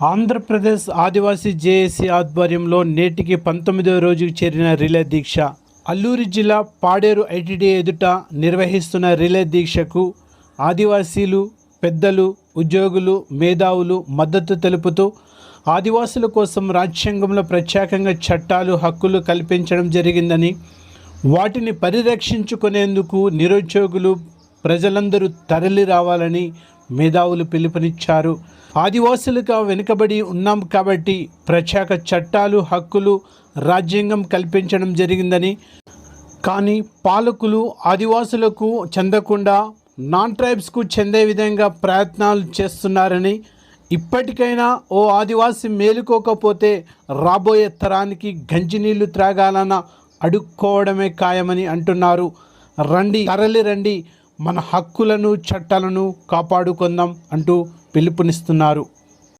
ఆంధ్రప్రదేశ్ ఆదివాసీ JAC ఆధ్వర్యంలో నేటికి పంతొమ్మిదవ రోజుకు చేరిన రిలే దీక్ష. అల్లూరి జిల్లా పాడేరు ఐటీడీ ఎదుట నిర్వహిస్తున్న రిలే దీక్షకు ఆదివాసీలు పెద్దలు ఉద్యోగులు మేధావులు మద్దతు తెలుపుతూ ఆదివాసుల కోసం రాజ్యాంగంలో ప్రత్యేకంగా చట్టాలు హక్కులు కల్పించడం జరిగిందని వాటిని పరిరక్షించుకునేందుకు నిరుద్యోగులు ప్రజలందరూ తరలి రావాలని మేధావులు పిలుపునిచ్చారు. ఆదివాసులుగా వెనుకబడి ఉన్నాం కాబట్టి ప్రత్యేక చట్టాలు హక్కులు రాజ్యాంగం కల్పించడం జరిగిందని. కానీ పాలకులు ఆదివాసులకు చెందకుండా నాన్ ట్రైబ్స్కు చెందే విధంగా ప్రయత్నాలు చేస్తున్నారని. ఇప్పటికైనా ఓ ఆదివాసి మేలుకోకపోతే రాబోయే తరానికి గంజినీళ్ళు త్రాగాలన్న అడుక్కోవడమే ఖాయమని అంటున్నారు. రండి తరలి రండి మన హక్కులను చట్టాలను కాపాడుకుందాం అంటూ పిలుపునిస్తున్నారు.